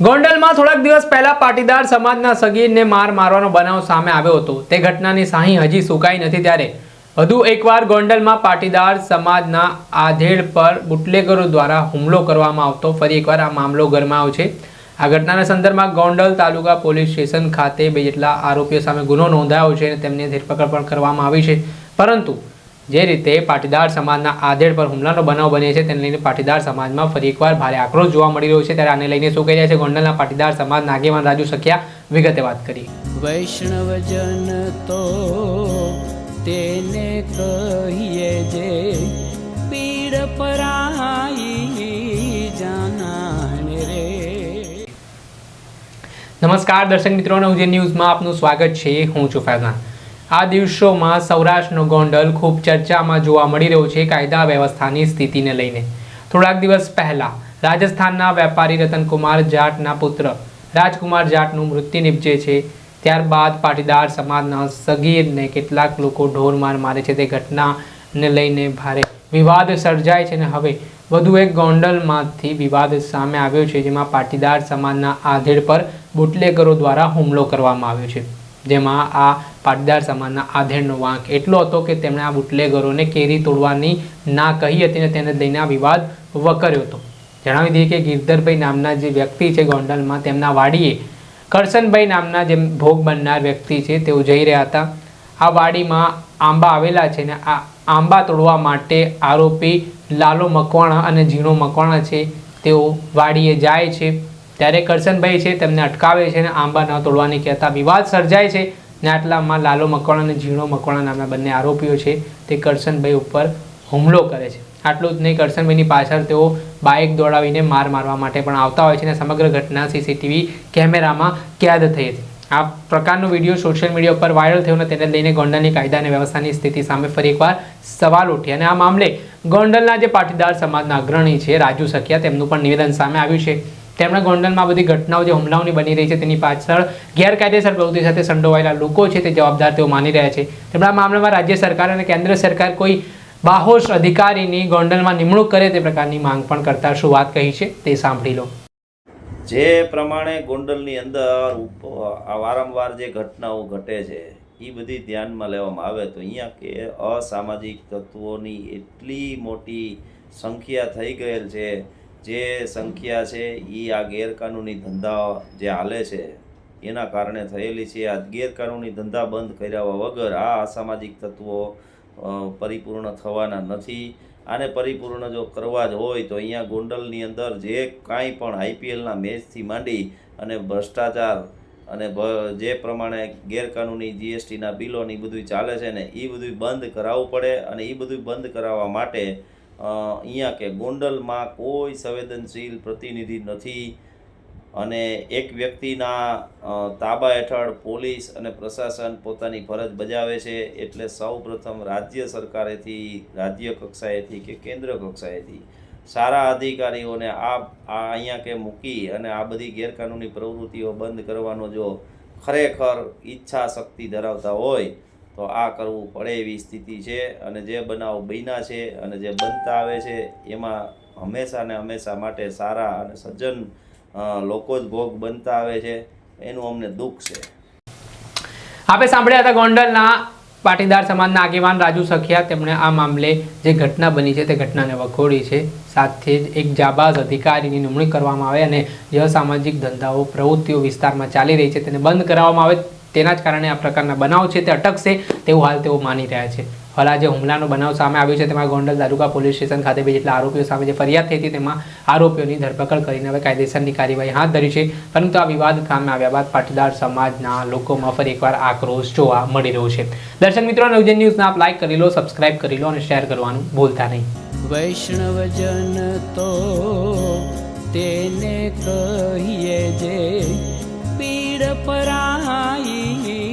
ગોંડલમાં થોડાક દિવસ પહેલા પાટીદાર સમાજના સગીરને માર મારવાનો બનાવ સામે આવ્યો હતો. તે ઘટનાની સાહી હજી સુકાઈ નથી ત્યારે. વધુ એકવાર ગોંડલમાં પાટીદાર સમાજના આધેડ પર બુટલેગરો દ્વારા હુમલો કરવામાં આવતો. ફરી એકવાર આ મામલો ગરમાયો છે. આ ઘટનાના સંદર્ભમાં ગોંડલ તાલુકા પોલીસ સ્ટેશન ખાતે બે જેટલા આરોપીઓ સામે ગુનો નોંધાયો છે અને તેમની ધરપકડ પણ કરવામાં આવી છે. પરંતુ જે રીતે પાટીદાર સમાજના આધેડ પર હુમલાનો બનાવ બને છે તેને લઈને પાટીદાર સમાજમાં ફરી એકવાર ભારે આક્રોશ જોવા મળી રહ્યો છે. ત્યારે આને લઈને શું કહી રહ્યા છે? ગોંડલના પાટીદાર સમાજ નાગેવાન રાજુ સખિયા વિગતે વાત કરી. વૈષ્ણવજન તો તેને કહીએ જે પીડ પરાઈ જાનાને રે. નમસ્કાર દર્શક મિત્રો નવજે ન્યૂઝમાં આપનું સ્વાગત છે. હું છું ફૈઝાન આ દિવસોમાં સૌરાષ્ટ્રનો ગોંડલ ખૂબ ચર્ચામાં જોવા મળી રહ્યો છે કાયદા વ્યવસ્થાની સ્થિતિને લઈને. થોડાક દિવસ પહેલા રાજસ્થાનના વેપારી રતનકુમાર જાટના પુત્ર રાજકુમાર જાટનું મૃત્યુ નિપજે છે. ત્યારબાદ પાટીદાર સમાજના સગીરને કેટલાક લોકો ઢોરમાર મારે છે તે ઘટનાને લઈને ભારે વિવાદ સર્જાય છે અને હવે વધુ એક ગોંડલમાંથી વિવાદ સામે આવ્યો છે જેમાં પાટીદાર સમાજના આધેડ પર બુટલેગરો દ્વારા હુમલો કરવામાં આવ્યો છે. જેમાં આ પાટીદાર સમાજના આધેડનો વાંક એટલો હતો કે તેમણે આ બુટલેગરોને કેરી તોડવાની ના કહી હતી અને તેને લઈને વિવાદ વકર્યો હતો. જણાવી દઈએ કે ગિરધરભાઈ નામના જે વ્યક્તિ છે ગોંડલમાં, તેમના વાડીએ કરશનભાઈ નામના જે ભોગ બનનાર વ્યક્તિ છે, તેઓ જઈ રહ્યા હતા. આ વાડીમાં આંબા આવેલા છે ને આ આંબા તોડવા માટે આરોપી લાલો મકવાણા અને ઝીણો મકવાણા છે, તેઓ વાડીએ જાય છે. ત્યારે કરશનભાઈ છે, તેમને અટકાવે છે અને આંબા ન તોડવાની કહેતા વિવાદ સર્જાય છે ને આટલામાં લાલો મકવાણા અને ઝીણો મકવાણા નામના બંને આરોપીઓ છે તે કરશનભાઈ ઉપર હુમલો કરે છે. આટલું જ નહીં, કરશનભાઈની પાછળ તેઓ બાઇક દોડાવીને માર મારવા માટે પણ આવતા હોય છે અને સમગ્ર ઘટના સીસીટીવી કેમેરામાં કેદ થઈ હતી. આ પ્રકારનો વીડિયો સોશિયલ મીડિયા ઉપર વાયરલ થયો અને તેને લઈને ગોંડલની કાયદા અને વ્યવસ્થાની સ્થિતિ સામે ફરી એકવાર સવાલ ઉઠ્યા અને આ મામલે ગોંડલના જે પાટીદાર સમાજના અગ્રણી છે રાજુ સખિયા તેમનું પણ નિવેદન સામે આવ્યું છે. તેમણે ગોંડલમાં બધી ઘટનાઓ જે હુમલાઓની બની રહી છે તેની પાછળ ગેરકાયદેસર પ્રવૃત્તિ સાથે સંડોવાયેલા લોકો છે તે જવાબદાર તેઓ માની રહ્યા છે. તેમણે આ મામલામાં રાજ્ય સરકાર અને કેન્દ્ર સરકાર કોઈ બાહોશ અધિકારીની ગોંડલમાં નિમણૂક કરે તે પ્રકારની માંગ પણ કરતા શું વાત કહી છે તે સાંભળી લો. જે પ્રમાણે ગોંડલની અંદર વારંવાર જે ઘટનાઓ ઘટે છે એ બધી ધ્યાનમાં લેવામાં આવે તો અહીંયા કે અસામાજિક તત્વોની એટલી મોટી સંખ્યા થઈ ગયેલ છે જે સંખ્યા છે એ આ ગેરકાનૂની ધંધા જે હાલે છે, એના કારણે થયેલી છે. આ ગેરકાનૂની ધંધા બંધ કર્યા વગર આ અસામાજિક તત્વો પરિપૂર્ણ થવાના નથી. આને પરિપૂર્ણ જો કરવા જ હોય તો અહીંયા ગોંડલની અંદર જે કાંઈ પણ આઈપીએલના મેચથી માંડી અને ભ્રષ્ટાચાર અને જે પ્રમાણે ગેરકાનૂની જીએસટીના બિલોની બધું ચાલે છે ને એ બધું બંધ કરાવવું પડે અને એ બધું બંધ કરાવવા માટે અહીંયા કે ગોંડલમાં કોઈ સંવેદનશીલ પ્રતિનિધિ નથી અને એક વ્યક્તિના તાબા હેઠળ પોલીસ અને પ્રશાસન પોતાની ફરજ બજાવે છે એટલે સૌ પ્રથમ રાજ્ય સરકારેથી, રાજ્ય કક્ષાએથી કે કેન્દ્ર કક્ષાએથી સારા અધિકારીઓને આ આ અહીંયા કે મૂકી અને આ બધી ગેરકાનૂની પ્રવૃત્તિઓ બંધ કરવાનો જો ખરેખર ઈચ્છા શક્તિ ધરાવતા હોય તો આ કરવું પડે એવી સ્થિતિ છે અને જે બનાવ બન્યા છે અને જે બનતા આવે છે, એમાં હંમેશા ને હંમેશા માટે સારા અને સજ્જન લોકો જ ભોગ બનતા આવે છે. એનું અમને દુઃખ છે. આપણે સાંભળ્યા હતા ગોંડલના પાટીદાર સમાજના આગેવાન રાજુ સખિયા. તેમણે આ મામલે જે ઘટના બની છે તે ઘટનાને વખોડી છે. સાથે જ એક જાબાઝ અધિકારીની નિમણૂક કરવામાં આવે અને જે અસામાજિક ધંધાઓ, પ્રવૃત્તિઓ વિસ્તારમાં ચાલી રહી છે તેને બંધ કરાવવામાં આવે. તેના જ કારણે આ પ્રકારના બનાવ છે, તે અટકશે તેવું હાલ તેઓ માની રહ્યા છે. હાલ આ જે હુમલાનો બનાવ સામે આવ્યો છે, તેમાં ગોંડલ તાલુકા પોલીસ સ્ટેશન ખાતે બે જેટલા આરોપીઓ સામે જે ફરિયાદ થઈ હતી, તેમાં આરોપીઓની ધરપકડ કરીને હવે કાયદેસરની કાર્યવાહી હાથ ધરી છે. પરંતુ આ વિવાદ સામે આવ્યા બાદ પાટીદાર સમાજના લોકોમાં ફરી એકવાર આક્રોશ જોવા મળી રહ્યો છે. દર્શક મિત્રો, નવજન ન્યૂઝને આપ લાઇક કરી લો, સબસ્ક્રાઇબ કરી લો અને શેર કરવાનું ભૂલતા નહીં. વૈષ્ણવજન તો તેને કહીએ જે પીડ પરાઈ